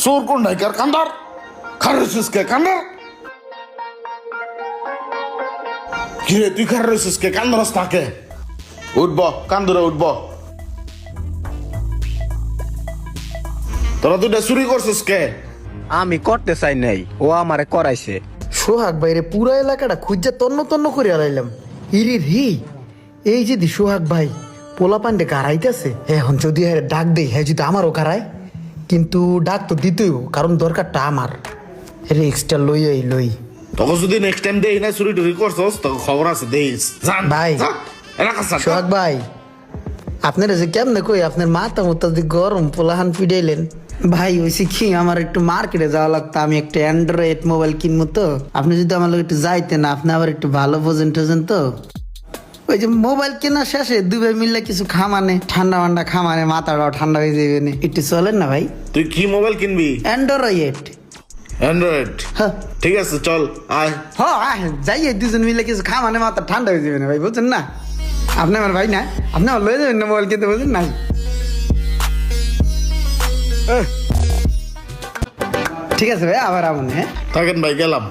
কোন ডাইকার কান্দার? খার রয়েছিস কে কান্দার? কিরে তুই খার রয়েছিস কে? কান্দরস তাকে। উঠব কান্দরে উঠব। তোরা দুটা চুরি করছিস কে? আমি করতে চাই নাই ও আমারে করাইছে। সোহাগ ভাইরে পুরা এলাকাটা খুঁজা তন্ন তন্ন করে আলাইলাম। ইরি রি এই যদি সোহাগ ভাই পোলা পান্ডে কারাইতেছে এখন যদি হ্যাঁ ডাক দেই হ্যাঁ যদি আমারও কারায়। কিন্তু ডাক তো দিতেই কারণ দরকারটা আমার। রিক্সটা লই এই লই। তোকে যদি নেক্সট টাইম দেই না চুরি টুরি করছস তোকে খবর আছে দেইস জান ভাই। সোহাগ ভাই আপনারা যে কেমনে কই আপনার মাথা মুতা দিয়ে গরম পোলাহান ফিডাইলেন ভাই ওইসি কি আমার একটু মার্কেটে যাওয়া লাগতো আমি একটা অ্যান্ড্রয়েড মোবাইল কিনবো তো। আপনি যদি আমার একটু যাইতেন আপনি আবার একটু ভালো বোঝেন টোঝেন তো। ওই যে মোবাইল কেনা শেষে দুবে মিললে কিছু খামানে ঠান্ডা মান্ডা খামানে মাথাটাও ঠান্ডা হয়ে যাবে নে। একটু চলেন না ভাই। তুই কি মোবাইল কিনবি? অ্যান্ড্রয়েড অ্যান্ড্রয়েড হ্যাঁ। ঠিক আছে চল আয়। হ্যাঁ যাইয়ে দুজন মিলে কিছু খামানে মাথা ঠান্ডা হয়ে যাবে না ভাই বুঝছেন না? আপনি আমার ভাই না? আপনি আমার লয়ে যাবেন না মোবাইল কিনতে বুঝছেন নাই ঠিক আছে ভাই আবার আমন হ্যাঁ? থাকেন ভাই গেলাম।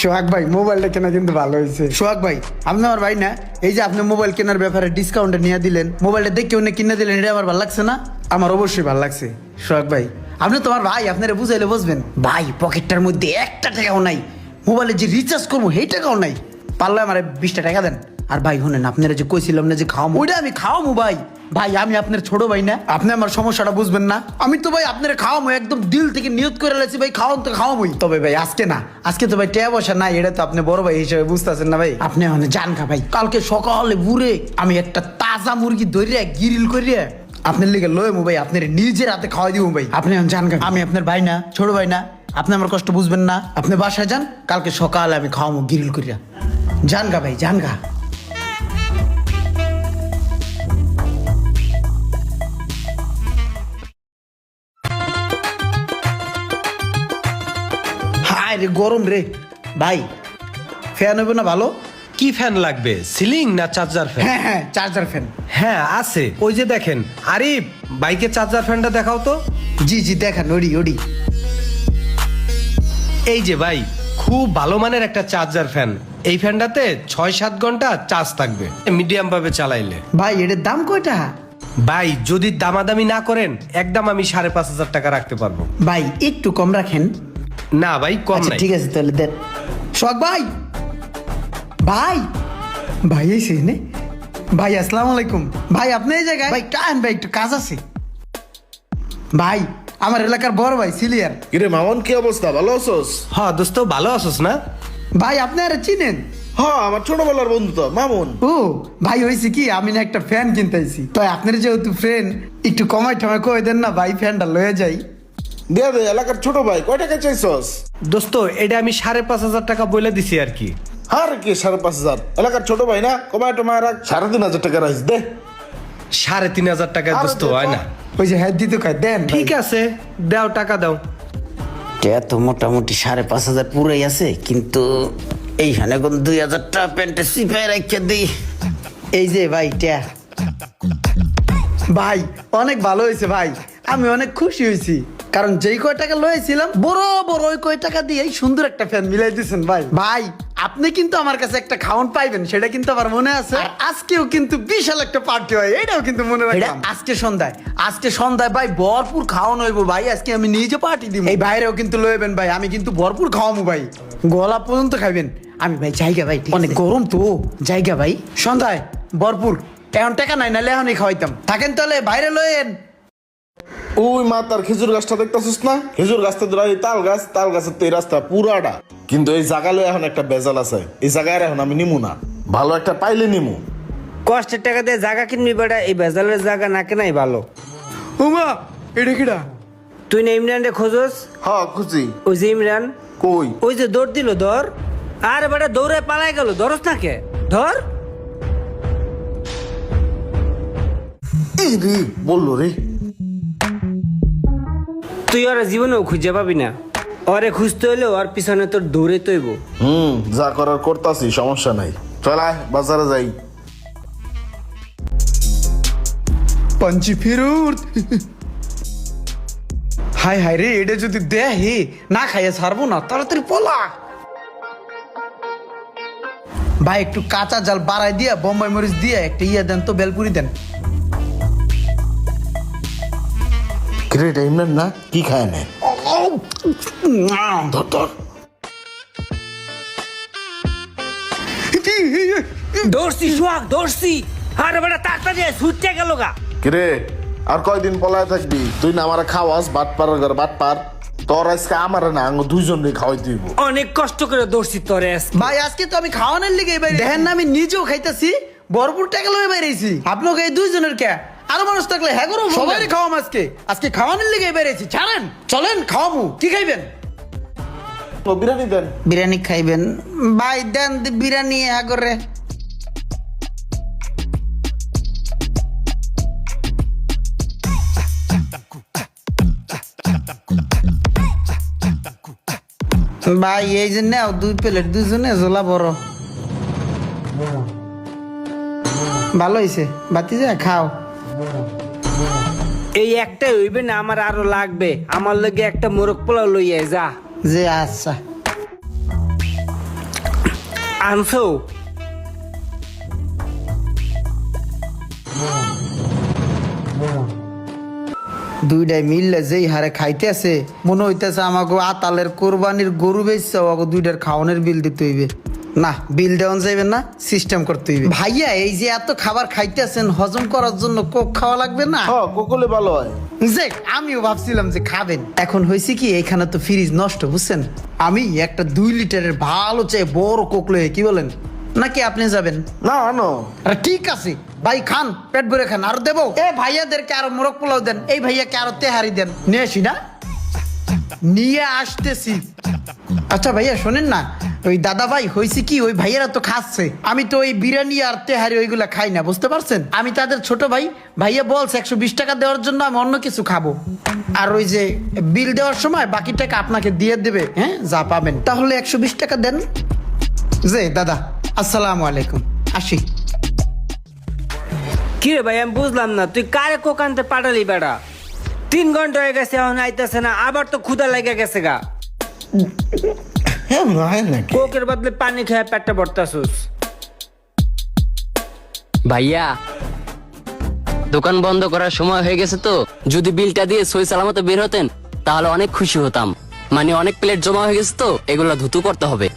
সোহাগ ভাই মোবাইলটা কেনা কিন্তু ভালো হয়েছে। সোহাগ ভাই আপনি আমার ভাই না? এই যে আপনি মোবাইল কেনার ব্যাপারে ডিসকাউন্টে নিয়ে দিলেন মোবাইলটা দেখে উনি কিনে দিলেন এটা আমার ভালো লাগছে না? আমার অবশ্যই ভালো লাগছে সোহাগ ভাই। আপনি তোমার ভাই আপনারা বুঝাইলে বুঝবেন। ভাই পকেটটার মধ্যে একটা টাকাও নাই। মোবাইলে যে রিচার্জ করব সেই টাকাও নাই। পারলে আমার বিশটা টাকা দেন। আর ভাই শুনেন আপনারা যে কইছিলাম না যে খাওয়াবো ওইটা আমি খাওয়াবো ভাই। ভাই আমি আপনার ছোট ভাই না। আপনি আমার সমস্যাটা বুঝবেন না। আমি তো ভাই আপনার খাওয়াবো একদম দিল থেকে নিয়ত করে লেছি ভাই খাওয়ান তো খাওয়াবোই তবে ভাই আজকে না আজকে তো ভাই টেয়া বসা নাই এটা তো আপনি বড় ভাই হিসেবে বুঝতেছেন না ভাই। আপনি মানে জান খা ভাই। কালকে সকালে বুড়ে আমি একটা তাজা মুরগি ধরিয়া গিরিল করিয়া আপনার লিগে লয়ে মু ভাই আপনার নিজের হাতে খাওয়াই দিব ভাই। আপনি জান খা আমি আপনার ভাই না ছোট ভাই না আপনি আমার কষ্ট বুঝবেন না। আপনি বাসায় যান কালকে সকালে আমি খাওয়াবো গিরিল করিয়া। জান গা ভাই জান হায় রে গরম রে। ভাই ফ্যান হবে না ভালো? কি ফ্যান লাগবে? সিলিং না চার্জার ফ্যান হ্যাঁ হ্যাঁ চার্জার ফ্যান হ্যাঁ আছে। ওই যে দেখেন আরিফ বাইকের চার্জার ফ্যানটা দেখাও তো। জি জি দেখান ওডি ওডি। এই যে ভাই খুব ভালো মানের একটা চার্জার ফ্যান এই ফ্যানটাতে ছয় সাত ঘণ্টা চার্জ থাকবে মিডিয়াম ভাবে চালাইলে। ভাই এটার দাম কয়টা? ভাই যদি দামাদামি না করেন একদম আমি সাড়ে পাঁচ হাজার টাকা রাখতে পারব। ভাই একটু কম রাখেন। না ভাই কম আচ্ছা নাই। ঠিক আছে তাহলে দেন। শখ ভাই! ভাই! ভাই এসে নে ভাই আসসালামু আলাইকুম। ভাই আপনি এই জায়গায়? ভাই কান ভাই একটু কাজ আছে। ভাই আমার এলাকার বড় ভাই সিলিয়ার। কিরে মামন কি অবস্থা? ভালো আছোস? হ দোস্ত ভালো আছোস না? ভাই আপনি আর চিনেন? হ্যাঁ আমার ছোটবেলার বন্ধু তো মামুন। ও ভাই হয়েছে কি আমি না একটা ফ্যান কিনতে আইছি। তো আপনার যেহেতু ফ্রেন্ড একটু কমাই টমাই কই দেন না ভাই ফ্যানটা লয়ে যাই। দিয়া দে এলাকার ছোট ভাই কয় টাকা চাইছস? দোস্ত এটা আমি সাড়ে পাঁচ হাজার টাকা বলে দিছি আর কি। আর কি সাড়ে পাঁচ হাজার? এলাকার ছোট ভাই না? কমায় টমায় রাখ সাড়ে তিন হাজার টাকা রাখিস দে। সাড়ে তিন হাজার টাকা দোস্ত হয় না? ওই যে হ্যাঁ দিতে কয় দেন ঠিক আছে দাও টাকা দাও। এটা তো মোটামুটি সাড়ে পাঁচ হাজার পুরাই আছে কিন্তু এইখানে কোন দুই হাজার টাকা প্যান্টে সিপাই রাখিয়ে দিই। এই যে ভাই ট্যা ভাই অনেক ভালো হয়েছে ভাই আমি অনেক খুশি হয়েছি। কারণ যেই কয় টাকা লয়েছিলাম বড় বড় ওই কয় টাকা দিয়ে সুন্দর একটা ফ্যান মিলাই দিয়েছেন ভাই। ভাই আপনি কিন্তু আমার কাছে একটা খাওয়ান পাইবেন সেটা কিন্তু আমার মনে আছে। আজকেও কিন্তু বিশাল একটা পার্টি হয় এটাও কিন্তু মনে রাখলাম। আজকে সন্ধ্যায় আজকে সন্ধ্যায় ভাই ভরপুর খাওয়ানো হইব ভাই আজকে আমি নিজে পার্টি দিব এই বাইরেও কিন্তু লইবেন ভাই আমি কিন্তু ভরপুর খাওয়াবো ভাই। গলা পর্যন্ত খাইবেন। আমি ভাই জায়গা ভাই অনেক গরম তো। জায়গা ভাই। সন্ধ্যায় ভরপুর। এখন টাকা নাই নাহলে এখনই খাওয়াইতাম। থাকেন তাহলে বাইরে লয়েন ওই মা তার খেজুর গাছটা দেখতেছিস না? খেজুর গাছটা ধরা এই তাল গাছ তাল গাছের তো এই রাস্তা পুরাটা। কিন্তু এই জায়গালো এখন একটা বেজাল আছে। এই জায়গায় এখন আমি নিমু না। ভালো একটা পাইলে নিমু। কষ্টের টাকা দিয়ে জায়গা কিনবি বেটা এই বেজালের জায়গা না কেনাই ভালো। উমা এটা কিডা? তুই না ইমরানরে খোঁজস? হ খুশি ওই যে ইমরান? কই? ওই যে দৌড় দিল ধর। আরে বেটা দৌড়ে পালাই গেল ধরস না কে? ধর। এই রে বলল রে। তুই আর জীবনেও খুঁজে পাবি না। ওরে খুঁজতে হলে আর পিছনে তোর দৌড়ে তৈব হুম যা করার করতাছি সমস্যা নাই। চল আয় বাজারে যাই। পাঞ্চি ফিরুর হাই হাই রে এটা যদি দেহে না খাইয়া ছাড়বো না তাড়াতাড়ি পোলা। ভাই একটু কাঁচা জাল বাড়াই দিয়া বোম্বাই মরিচ দিয়া একটা ইয়া দেন তো বেলপুরি দেন। কিরে এটা ইমরান না কি খায় না? ধর ধর। দৌড়ছি সোহাগ দৌড়ছি আরে বেটা তাড়াতাড়ি আয়, ছুটতে গেল গা। কিরে আর কয়দিন পলায় থাকবি? তুই না আমার খাওয়াস বাট পার ঘর বাট পার। তোর আজকে আমার না আঙ্গ দুইজনকে খাওয়াই দিব। অনেক কষ্ট করে দৌড়ছি তোরে আজকে। ভাই আজকে তো আমি খাওয়ানোর লিগে দেখেন না আমি নিজেও খাইতেছি ভরপুর টাকা লয়ে বাইরেছি আপনাকে এই দুইজনের কে? আরও মানুষ থাকলে হ্যাঁ করো সবাই খাওয়াম আজকে। আজকে খাওয়ানোর লিগে বাইরেছি ছাড়েন চলেন খাওয়ামু। কি খাইবেন? বিরিয়ানি দেন। বিরিয়ানি খাইবেন। ভাই দেন বিরিয়ানি হ্যাঁ করে ভাই এই যে নাও দুই প্লেট দুজনে জোলা বড়। ভালো হয়েছে বাতি যা খাও। এই একটাই হইবে না আমার আরও লাগবে। আমার লগে একটা মোরগ পোলাও লইয়া যা। যে আচ্ছা। আনছো? দুইটাই মিললে যেই হারে খাইতেছে মনে হইতেছে আমাকে আতালের কোরবানির গরু বেচছে ওকে দুইটার খাওয়ানোর বিল দিতে হইবে। না বিল দেওয়া যাইবে না সিস্টেম করতে হইবে। ভাইয়া এই যে এত খাবার খাইতেছেন হজম করার জন্য কোক খাওয়া লাগবে না? হ কোকলে ভালো হয়। যে আমিও ভাবছিলাম যে খাবেন। এখন হয়েছে কি এখানে তো ফ্রিজ নষ্ট বুঝছেন? আমি একটা দুই লিটারের ভালো চাই বড় কোক লয়ে কি বলেন? নাকি আপনি যাবেন? না আনো। আরে ঠিক আছে ভাই খান পেট ভরে খান আর দেবো। এ ভাইয়াদেরকে আরও মোরগ পোলাও দেন এই ভাইয়াকে আরও তেহারি দেন। নিয়ে আসি না? নিয়ে আসতেছি। আচ্ছা ভাইয়া শোনেন না ওই দাদা ভাই হয়েছে কি? ওই ভাইয়েরা তো খাচ্ছে। আমি তো ওই বিরিয়ানি আর তেহারি ওইগুলা খাই না, বুঝতে পারছেন? আমি তাদের ছোট ভাই, ভাইয়া বলছে, একশো বিশ টাকা দেওয়ার জন্য আমি অন্য কিছু খাব। আর ওই যে বিল দেওয়ার সময় বাকি টাকা আপনাকে দিয়ে দেবে হ্যাঁ? যা পাবেন। তাহলে একশো বিশ টাকা দেন। যে, দাদা, আসসালামু আলাইকুম। আসি। কি রে ভাই, আমি বুঝলাম না, তুই কারে কোক আনতে পাঠালি বেড়া তিন ঘণ্টা হয়ে গেছে, এখন আইতেছে না, আবার তো ক্ষুদা লেগে গেছে গা। হ্যাঁ নাকি? কোকের বদলে পানি খেয়ে পেটটা ভরতাছুস ভাইয়া দোকান বন্ধ করার সময় হয়ে গেছে তো। যদি বিলটা দিয়ে সই সালামতে বের হতেন তাহলে অনেক খুশি হতাম। মানে অনেক প্লেট জমা হয়ে গেছে তো এগুলো ধুতু করতে হবে।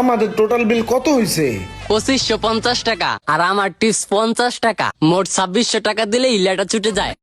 আমাদের টোটাল বিল কত হয়েছে পঁচিশশো পঞ্চাশ টাকা আর আমার টিপস পঞ্চাশ টাকা। মোট ছাব্বিশশো টাকা দিলে ইলাটা ছুটে যায়।